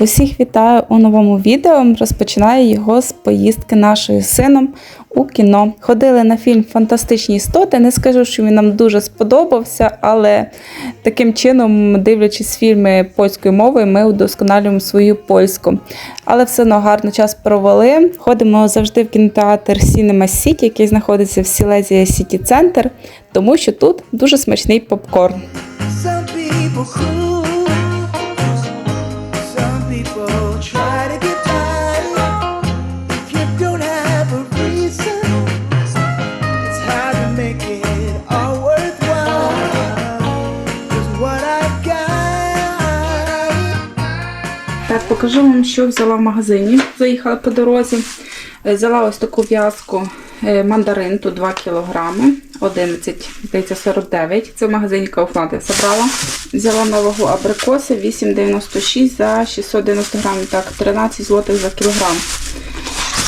Усіх вітаю у новому відео. Розпочинаю його з поїздки нашою сином у кіно. Ходили на фільм Фантастичні істоти. Не скажу, що він нам дуже сподобався, але таким чином, дивлячись фільми польською мовою, ми удосконалюємо свою польську. Але все одно гарно час провели. Ходимо завжди в кінотеатр Cinema City, який знаходиться в Сілезія Сіті Центр, тому що тут дуже смачний попкорн. Покажу вам, що взяла в магазині. Заїхала по дорозі. Е, Взяла ось таку в'язку е, мандарин, тут 2 кг, 11, здається, 49. Це в магазині Kaufland я забрала. Взяла нового абрикоси 8,96 за 690 грамів. Так, 13 злотих за кілограм.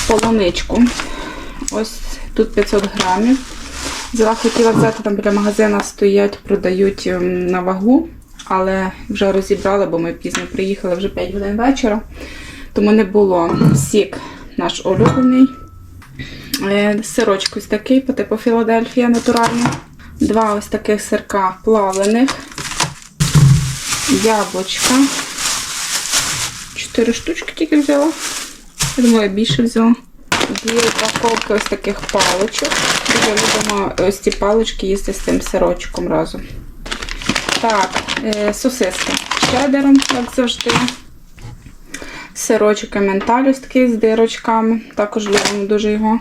Полуничку. Ось тут 500 грамів. Взяла, хотіла взяти там біля магазина стоять, продають ем, на вагу, але вже розібрали, бо ми пізно приїхали вже 5 годин вечора. Тому не було сік наш улюблений. Е, Сирочок ось такий по типу Філадельфія натуральний. Два ось таких сирка плавлених. Яблучка. Чотири штучки тільки взяла. Я думаю, я більше взяла. Дві упаковки ось таких паличок. Дуже любимо ось ці палички їсти з цим сирочком разом. Так, е, сосиски з чедером, як завжди. Сирочок ементаль такий з дирочками. Також любимо дуже його.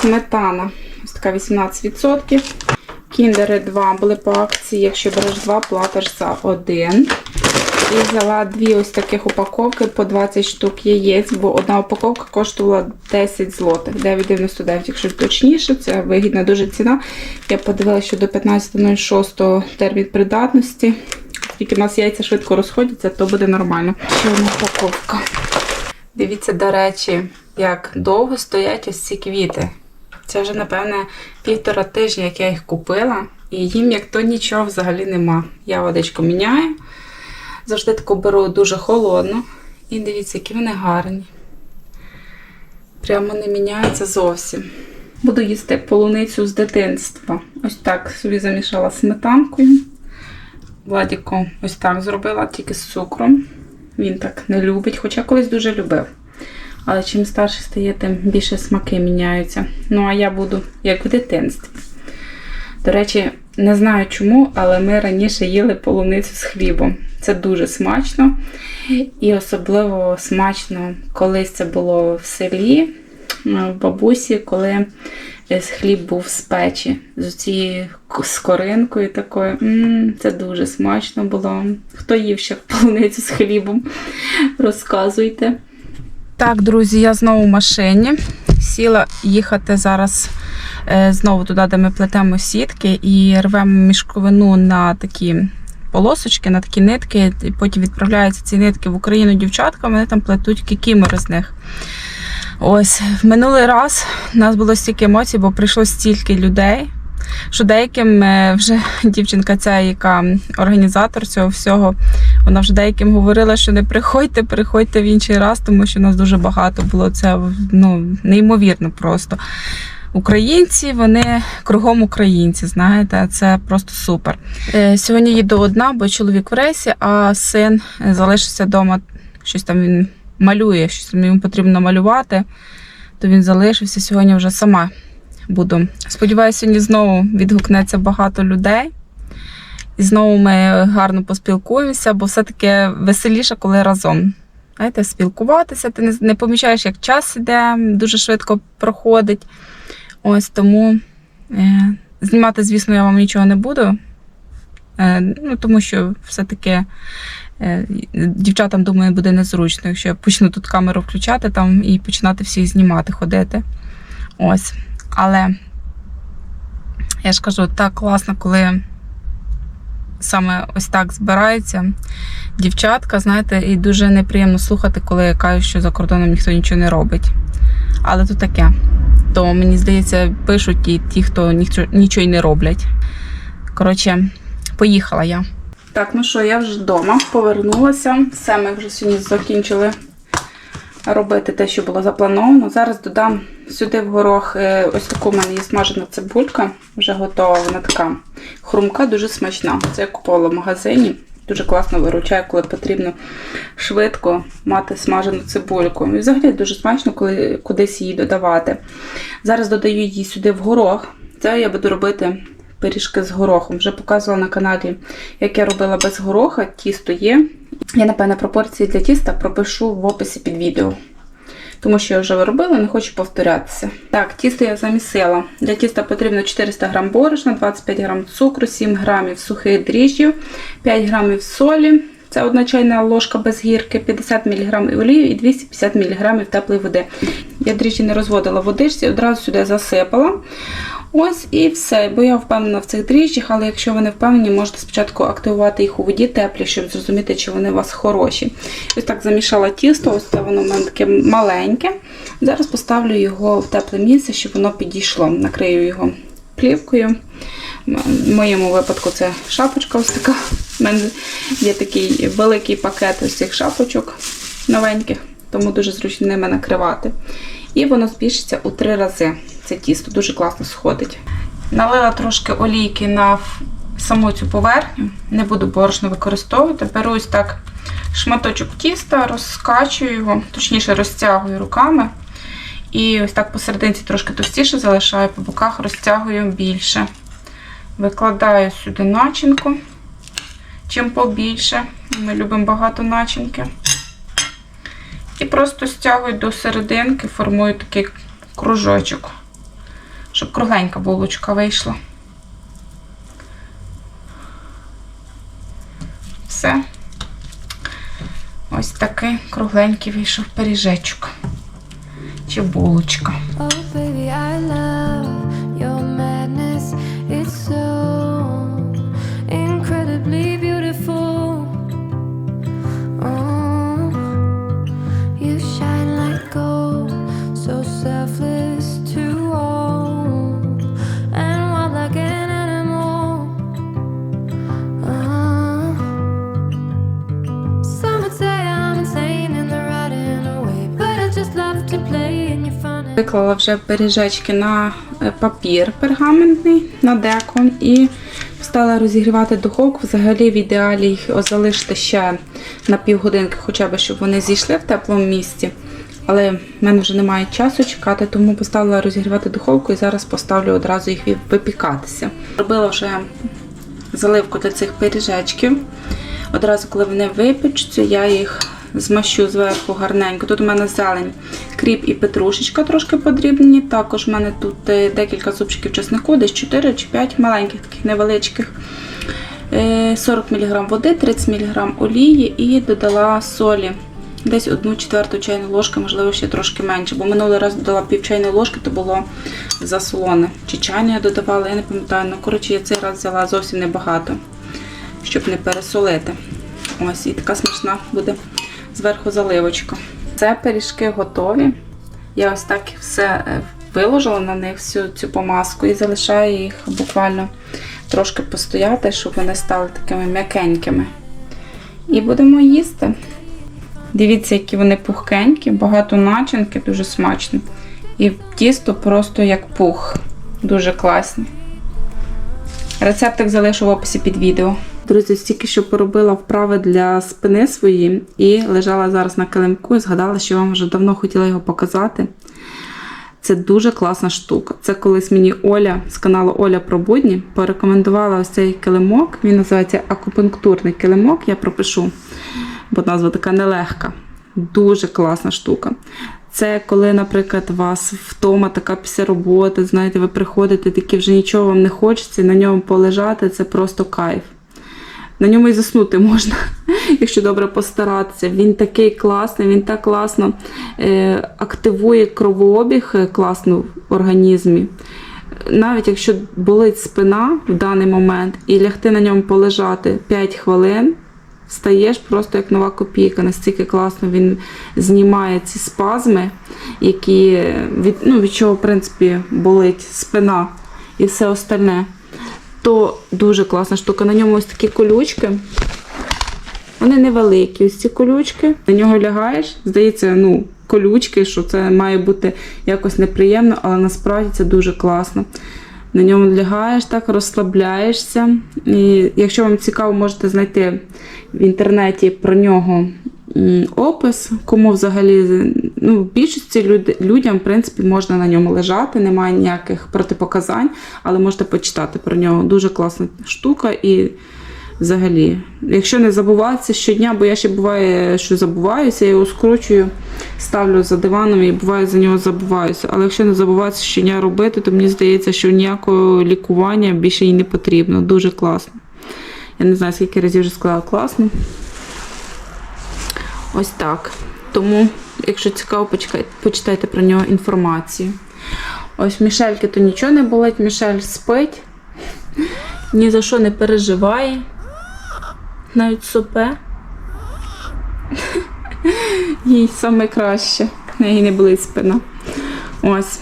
Сметана. Ось така 18%. Кіндери 2 були по акції. Якщо береш 2, платиш за 1. І взяла дві ось таких упаковки по 20 штук яєць, бо одна упаковка коштувала 10 злотих, 9,99, якщо точніше, це вигідна дуже ціна. Я подивилася, що до 15.06 термін придатності. Тільки в нас яйця швидко розходяться, то буде нормально. Ще одна упаковка. Дивіться, до речі, як довго стоять ось ці квіти. Це вже, напевне, півтора тижня, як я їх купила, і їм як то нічого взагалі нема. Я водичку міняю. Завжди таку беру дуже холодну. І дивіться, які вони гарні. Прямо не міняються зовсім. Буду їсти полуницю з дитинства. Ось так собі замішала сметанкою. Владіко ось так зробила, тільки з цукром. Він так не любить, хоча колись дуже любив. Але чим старше стає, тим більше смаки міняються. Ну, а я буду як в дитинстві. До речі, не знаю чому, але ми раніше їли полуницю з хлібом. Це дуже смачно. І особливо смачно, колись це було в селі, в бабусі, коли е, хліб був з печі, з цією з коринкою такою. М, Це дуже смачно було. Хто їв ще полуницю з хлібом? Розказуйте. Так, друзі, я знову в машині. Сіла їхати зараз е, знову туди, де ми плетемо сітки, і рвемо мішковину на такі полосочки, на такі нитки. І потім відправляються ці нитки в Україну дівчаткам, вони там плетуть кікімори з них. Ось, в минулий раз у нас було стільки емоцій, бо прийшло стільки людей. Що деяким е, вже дівчинка, ця, яка організатор цього всього, вона вже деяким говорила, що не приходьте, приходьте в інший раз, тому що нас дуже багато було. Це ну, неймовірно просто. Українці, вони кругом українці, знаєте, це просто супер. Е, Сьогодні їду одна, бо чоловік в рейсі, а син залишився вдома, щось там він малює, щось там йому потрібно малювати, то він залишився сьогодні вже сама буду. Сподіваюся, сьогодні знову відгукнеться багато людей. І знову ми гарно поспілкуємося, бо все-таки веселіше, коли разом. Знаєте, спілкуватися, ти не помічаєш, як час іде, дуже швидко проходить. Ось тому е, знімати, звісно, я вам нічого не буду. Е, ну, тому що все-таки е, дівчатам, думаю, буде незручно, якщо я почну тут камеру включати там і починати всіх знімати, ходити. Ось. Але я ж кажу, так класно, коли саме ось так збирається дівчатка, знаєте, і дуже неприємно слухати, коли я кажу, що за кордоном ніхто нічого не робить. Але то таке. То мені здається, пишуть і ті, хто нічого, нічого й не роблять. Коротше, поїхала я. Так, ну що, я вже вдома повернулася. Все, ми вже сьогодні закінчили робити те, що було заплановано. Зараз додам сюди в горох е, ось таку в мене є смажена цибулька, вже готова, вона така хрумка, дуже смачна. Це я купувала в магазині. Дуже класно виручає, коли потрібно швидко мати смажену цибульку. І взагалі дуже смачно, коли кудись її додавати. Зараз додаю її сюди в горох. Це я буду робити пиріжки з горохом. Вже показувала на каналі, як я робила без гороха. Тісто є. Я, напевне, пропорції для тіста пропишу в описі під відео. Тому що я вже робила, не хочу повторятися. Так, тісто я замісила. Для тіста потрібно 400 г борошна, 25 г цукру, 7 г сухих дріжджів, 5 г солі. Це одна чайна ложка без гірки, 50 мг олії і 250 мг теплої води. Я дріжджі не розводила в водичці, одразу сюди засипала. Ось і все. Бо я впевнена в цих дріжджах, але якщо ви не впевнені, можете спочатку активувати їх у воді теплі, щоб зрозуміти, чи вони у вас хороші. Ось так замішала тісто, ось це воно в мене таке маленьке. Зараз поставлю його в тепле місце, щоб воно підійшло. Накрию його плівкою. В моєму випадку це шапочка ось така. У мене є такий великий пакет ось цих шапочок новеньких, тому дуже зручно ними накривати. І воно збільшиться у три рази. Це тісто дуже класно сходить. Налила трошки олійки на саму цю поверхню, не буду борошно використовувати. Беру ось так шматочок тіста, розкачую його, точніше розтягую руками. І ось так посерединці трошки товстіше залишаю, по боках розтягую більше. Викладаю сюди начинку, чим побільше. Ми любимо багато начинки. І просто стягую до серединки, формую такий кружочок, щоб кругленька булочка вийшла. Все. Ось такий кругленький вийшов пиріжечок. Чи булочка. Oh, baby, I love Виклала вже пиріжечки на е, папір пергаментний, на деко і стала розігрівати духовку. Взагалі в ідеалі їх залишити ще на півгодинки, хоча б щоб вони зійшли в теплому місці. Але в мене вже немає часу чекати, тому поставила розігрівати духовку і зараз поставлю одразу їх випікатися. Робила вже заливку для цих пиріжечків. Одразу, коли вони випечуться, я їх змащу зверху гарненько. Тут у мене зелень, кріп і петрушечка трошки подрібнені. Також в мене тут е, декілька зубчиків чеснику, десь 4 чи 5 маленьких, таких невеличких. Е, 40 мг води, 30 мг олії і додала солі. Десь одну четверту чайну ложки, можливо, ще трошки менше. Бо минулий раз додала пів чайної ложки, то було засолоне. Чи чайну я додавала, я не пам'ятаю. Ну, коротше, я цей раз взяла зовсім небагато, щоб не пересолити. Ось, і така смачна буде зверху заливочка. Це пиріжки готові. Я ось так все е, виложила на них всю цю помазку і залишаю їх буквально трошки постояти, щоб вони стали такими м'якенькими. І будемо їсти. Дивіться, які вони пухкенькі, багато начинки, дуже смачно. І тісто просто як пух. Дуже класні. Рецептик залишу в описі під відео. Друзі, стільки що поробила вправи для спини свої і лежала зараз на килимку і згадала, що вам вже давно хотіла його показати. Це дуже класна штука. Це колись мені Оля з каналу Оля про будні порекомендувала ось цей килимок. Він називається акупунктурний килимок. Я пропишу, бо назва така нелегка. Дуже класна штука. Це коли, наприклад, у вас втома така після роботи, знаєте, ви приходите, такі вже нічого вам не хочеться, на ньому полежати це просто кайф. На ньому і заснути можна, якщо добре постаратися. Він такий класний, він так класно е, активує кровообіг е, класно в організмі. Навіть якщо болить спина в даний момент і лягти на ньому полежати 5 хвилин, стаєш просто як нова копійка. Настільки класно він знімає ці спазми, які е, від, ну, від чого, в принципі, болить спина і все остальне. То дуже класна штука. На ньому ось такі колючки. Вони невеликі, ось ці колючки. На нього лягаєш, здається, ну, колючки, що це має бути якось неприємно, але насправді це дуже класно. На ньому лягаєш так, розслабляєшся. І якщо вам цікаво, можете знайти в інтернеті про нього опис, кому взагалі ну, більшості люд, людям, в принципі, можна на ньому лежати, немає ніяких протипоказань, але можете почитати про нього. Дуже класна штука і взагалі. Якщо не забуватися щодня, бо я ще буває, що забуваюся, я його скручую, ставлю за диваном і буває за нього забуваюся. Але якщо не забуватися щодня робити, то мені здається, що ніякого лікування більше їй не потрібно. Дуже класно. Я не знаю, скільки разів вже сказала класно. Ось так. Тому, якщо цікаво, почитайте про нього інформацію. Ось Мішельки то нічого не болить, Мішель спить, ні за що не переживає. Навіть сопе. Їй саме краще. Неї не болить спина. Ось.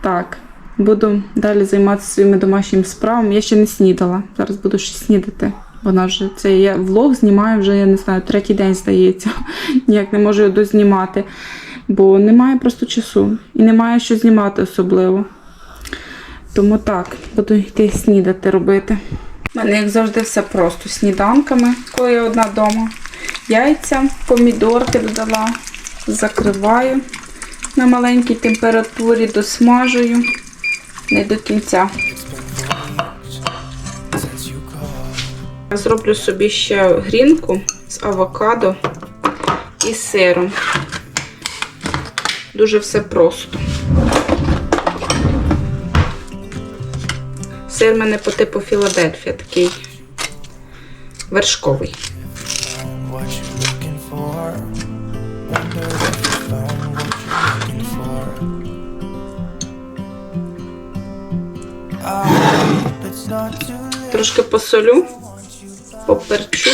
Так. Буду далі займатися своїми домашніми справами. Я ще не снідала. Зараз буду ще снідати. Вона вже це я влог знімаю вже, я не знаю, третій день здається. Ніяк не можу його дознімати. Бо немає просто часу. І немає що знімати особливо. Тому так, буду йти снідати робити. У мене, як завжди, все просто сніданками, коли я одна вдома. Яйця, помідорки додала, закриваю на маленькій температурі, досмажую не до кінця. Зроблю собі ще грінку з авокадо і сиром. Дуже все просто. Сир в мене по типу Філадельфія, такий вершковий. Трошки посолю, поперчу.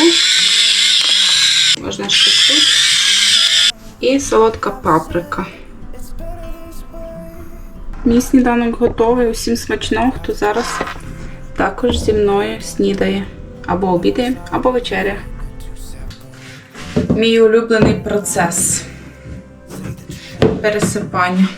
Можна ще тут. І солодка паприка. Мій сніданок готовий. Усім смачного, хто зараз також зі мною снідає. Або обідає, або вечеря. Мій улюблений процес. Пересипання.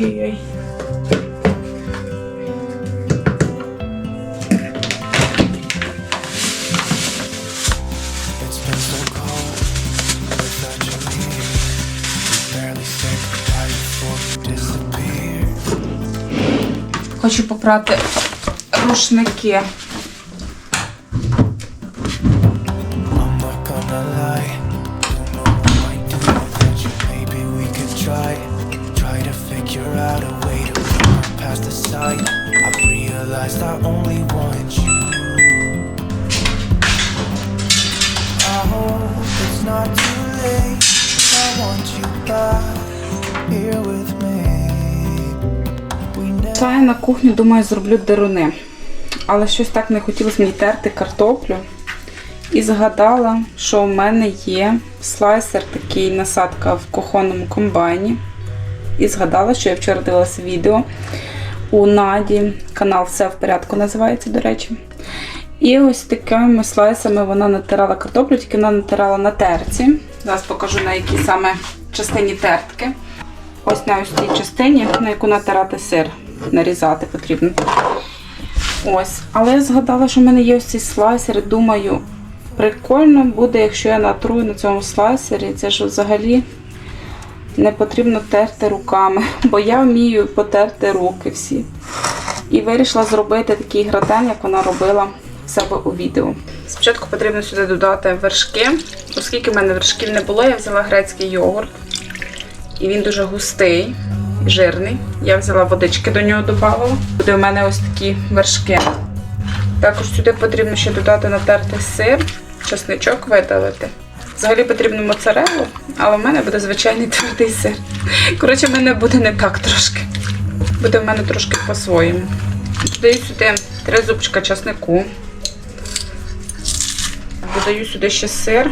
Disappear. Хочу попрати рушники. Late. I на кухню, думаю, зроблю деруни. Але щось так не хотілося мені терти картоплю. І згадала, що в мене є слайсер, такий насадка в кухонному комбайні. І згадала, що я вчора дивилася відео у Наді. Канал Все в порядку називається, до речі. І ось такими слайсами вона натирала картоплю, тільки вона натирала на терці. Зараз покажу на якій саме частині тертки. Ось на ось цій частині, на яку натирати сир, нарізати потрібно. Ось. Але я згадала, що в мене є ось цей слайсер. Думаю, прикольно буде, якщо я натрую на цьому слайсері. Це ж взагалі не потрібно терти руками, бо я вмію потерти руки всі. І вирішила зробити такий гратен, як вона робила себе у відео. Спочатку потрібно сюди додати вершки. Оскільки в мене вершків не було, я взяла грецький йогурт. І він дуже густий жирний. Я взяла водички до нього додавала. Буде у мене ось такі вершки. Також сюди потрібно ще додати натертий сир, чесничок видалити. Взагалі потрібно моцареллу, але в мене буде звичайний твердий сир. Коротше, в мене буде не так трошки. Буде в мене трошки по-своєму. Додаю сюди три зубчика чеснику. Додаю сюди ще сир.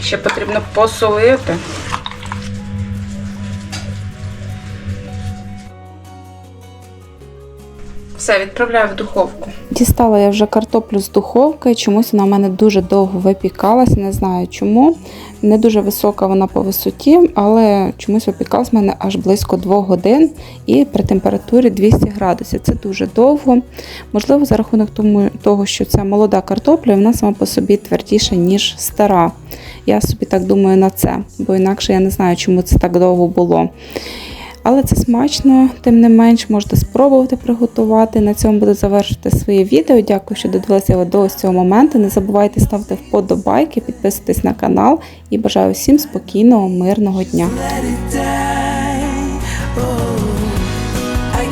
Ще потрібно посолити. Все, відправляю в духовку. Дістала я вже картоплю з духовки. Чомусь вона в мене дуже довго випікалася, не знаю чому. Не дуже висока вона по висоті, але чомусь випікалась в мене аж близько 2 годин і при температурі 200 градусів. Це дуже довго. Можливо, за рахунок тому, того, що це молода картопля, і вона сама по собі твердіша, ніж стара. Я собі так думаю на це, бо інакше я не знаю, чому це так довго було. Але це смачно, тим не менш, можете спробувати приготувати. На цьому буду завершити своє відео. Дякую, що додивилися до ось цього моменту. Не забувайте ставити вподобайки, підписуйтесь на канал і бажаю всім спокійного, мирного дня. Oh,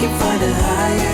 can find a higher